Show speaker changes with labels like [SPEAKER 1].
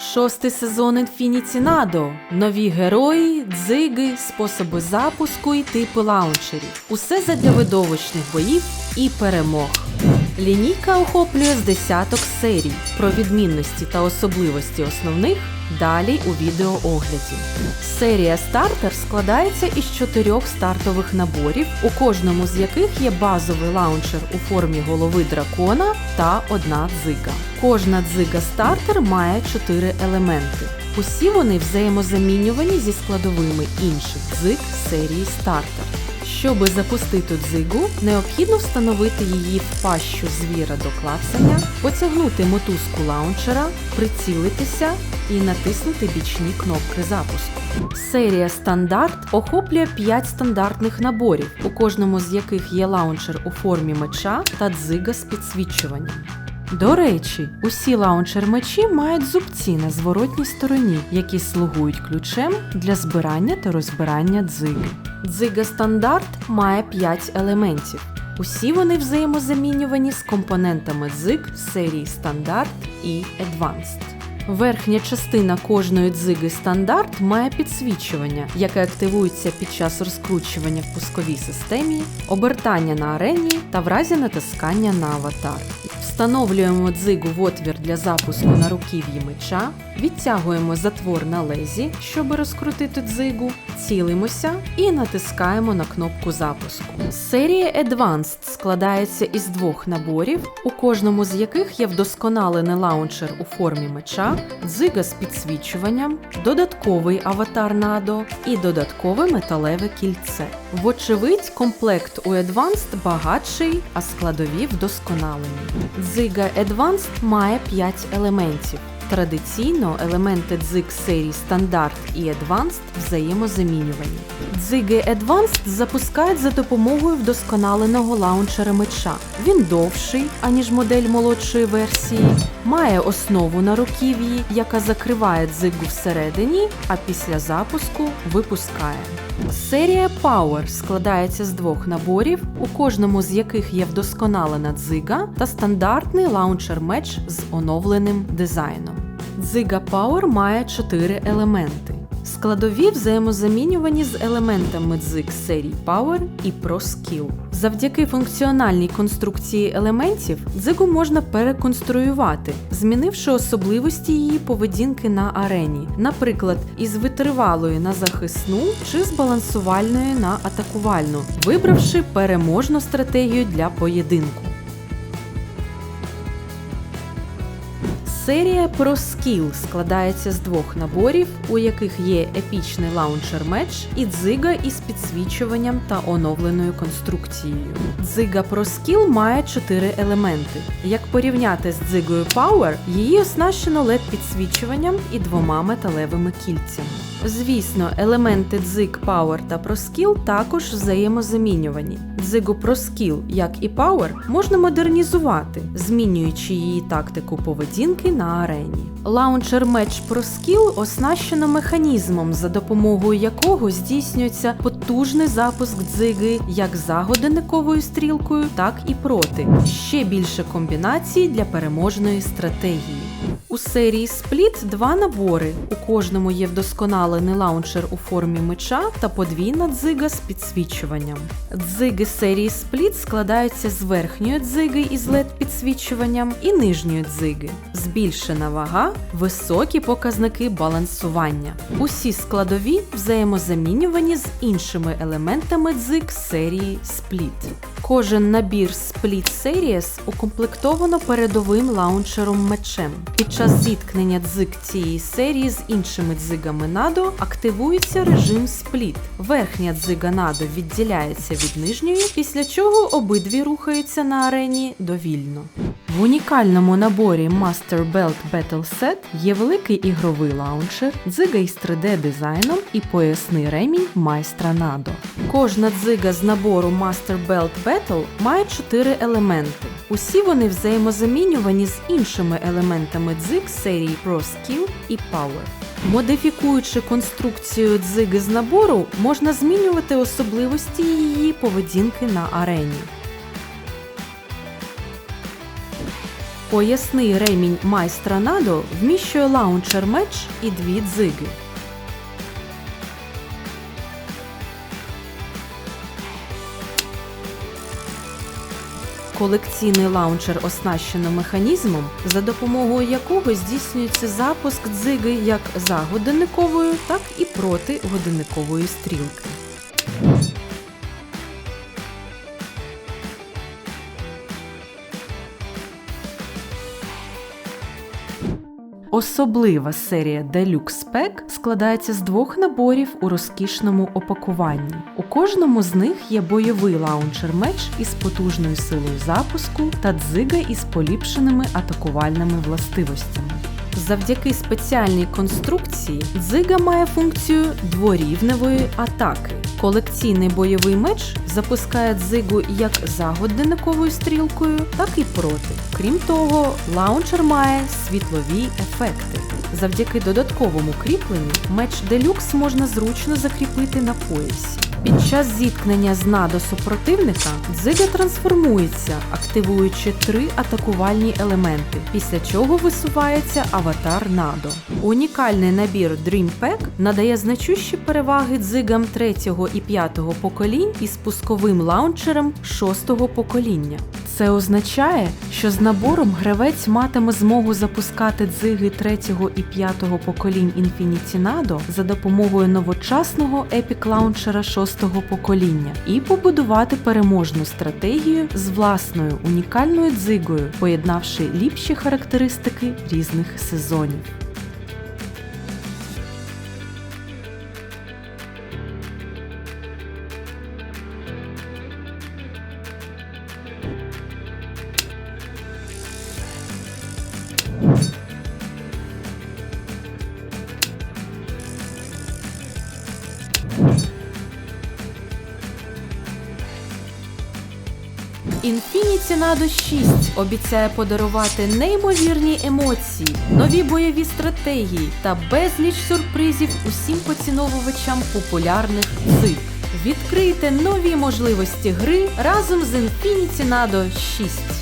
[SPEAKER 1] Шостий сезон Nado. Нові герої, дзиги, способи запуску і типи лаунчерів. Усе задля видовищних боїв і перемог. Лінійка охоплює з десяток серій. Про відмінності та особливості основних далі у відеоогляді. Серія стартер складається із чотирьох стартових наборів, у кожному з яких є базовий лаунчер у формі голови дракона та одна дзига. Кожна дзига стартер має чотири елементи. Усі вони взаємозамінювані зі складовими інших дзиг серії стартер. Щоби запустити дзигу, необхідно встановити її в пащу звіра до клацання, потягнути мотузку лаунчера, прицілитися і натиснути бічні кнопки запуску. Серія стандарт охоплює 5 стандартних наборів, у кожному з яких є лаунчер у формі меча та дзига з підсвічуванням. До речі, усі лаунчер мечі мають зубці на зворотній стороні, які слугують ключем для збирання та розбирання дзиги. Дзига стандарт має 5 елементів. Усі вони взаємозамінювані з компонентами дзиг серії стандарт і Advanced. Верхня частина кожної дзиги стандарт має підсвічування, яке активується під час розкручування в пусковій системі, обертання на арені та в разі натискання на аватар. Встановлюємо дзигу в отвір для запуску на руків'ї меча, відтягуємо затвор на лезі, щоб розкрутити дзигу, цілимося і натискаємо на кнопку запуску. Серія Advanced складається із двох наборів, у кожному з яких є вдосконалений лаунчер у формі меча, дзига з підсвічуванням, додатковий аватар надо і додаткове металеве кільце. Вочевидь, комплект у Advanced багатший, а складові вдосконалені. Дзига Advanced має 5 елементів. Традиційно елементи дзиг серії стандарт і Advanced взаємозамінювані. Дзиги Advanced запускають за допомогою вдосконаленого лаунчера меча. Він довший, аніж модель молодшої версії, має основу на руків'ї, яка закриває дзигу всередині, а після запуску випускає. Серія Power складається з двох наборів, у кожному з яких є вдосконалена дзига та стандартний лаунчер-меч з оновленим дизайном. Дзига Power має чотири елементи. Складові взаємозамінювані з елементами дзиг серій Power і Pro Skill. Завдяки функціональній конструкції елементів дзигу можна переконструювати, змінивши особливості її поведінки на арені, наприклад, із витривалої на захисну чи з балансувальної на атакувальну, вибравши переможну стратегію для поєдинку. Серія Pro Skill складається з двох наборів, у яких є епічний лаунчер меч і дзига із підсвічуванням та оновленою конструкцією. Дзига Pro Skill має чотири елементи. Як порівняти з дзигою Power, її оснащено led підсвічуванням і двома металевими кільцями. Звісно, елементи дзиг Power та Pro Skill також взаємозамінювані. Дзигу Pro як і Power, можна модернізувати, змінюючи її тактику поведінки на арені. Лаунчер меч Pro Skill оснащено механізмом, за допомогою якого здійснюється потужний запуск дзиги як за годинниковою стрілкою, так і проти. Ще більше комбінацій для переможної стратегії. У серії Split два набори. У кожному є вдосконалений лаунчер у формі меча та подвійна дзига з підсвічуванням. Дзиги серії Split складаються з верхньої дзиги із led підсвічуванням і нижньої дзиги. Збільшена вага, високі показники балансування. Усі складові взаємозамінювані з іншими елементами дзиг серії Split. Кожен набір Split Series укомплектовано передовим лаунчером мечем. Під час зіткнення дзиг цієї серії з іншими дзигами надо активується режим Split. Верхня дзига надо відділяється від нижньої, після чого обидві рухаються на арені довільно. В унікальному наборі Master Belt Battle Set є великий ігровий лаунчер, дзига із 3D дизайном і поясний ремінь майстра Надо. Кожна дзига з набору Master Belt Battle має 4 елементи. Усі вони взаємозамінювані з іншими елементами дзиг серії Pro Skill і Power. Модифікуючи конструкцію дзиги з набору, можна змінювати особливості її поведінки на арені. Поясний ремінь майстра Надо вміщує лаунчер меч і дві дзиги. Колекційний лаунчер оснащено механізмом, за допомогою якого здійснюється запуск дзиги як за годинниковою, так і проти годинникової стрілки. Особлива серія Deluxe Pack складається з двох наборів у розкішному опакуванні. У кожному з них є бойовий лаунчер-меч із потужною силою запуску та дзига із поліпшеними атакувальними властивостями. Завдяки спеціальній конструкції дзига має функцію дворівневої атаки. Колекційний бойовий меч запускає дзигу як за годинниковою стрілкою, так і проти. Крім того, лаунчер має світлові ефекти. Завдяки додатковому кріпленню меч делюкс можна зручно закріпити на поясі. Під час зіткнення з надо супротивника дзига трансформується, активуючи три атакувальні елементи, після чого висувається аватар надо. Унікальний набір Dream Pack надає значущі переваги дзигам 3 і 5 поколінь із пусковим лаунчером 6 покоління. Це означає, що з набором гравець матиме змогу запускати дзиги третього і п'ятого поколінь Infinity Nado за допомогою новочасного епік лаунчера шостого покоління і побудувати переможну стратегію з власною унікальною дзигою, поєднавши ліпші характеристики різних сезонів. Infinity Nado 6 обіцяє подарувати неймовірні емоції, нові бойові стратегії та безліч сюрпризів усім поціновувачам популярних цик. Відкрийте нові можливості гри разом з Infinity Nado 6.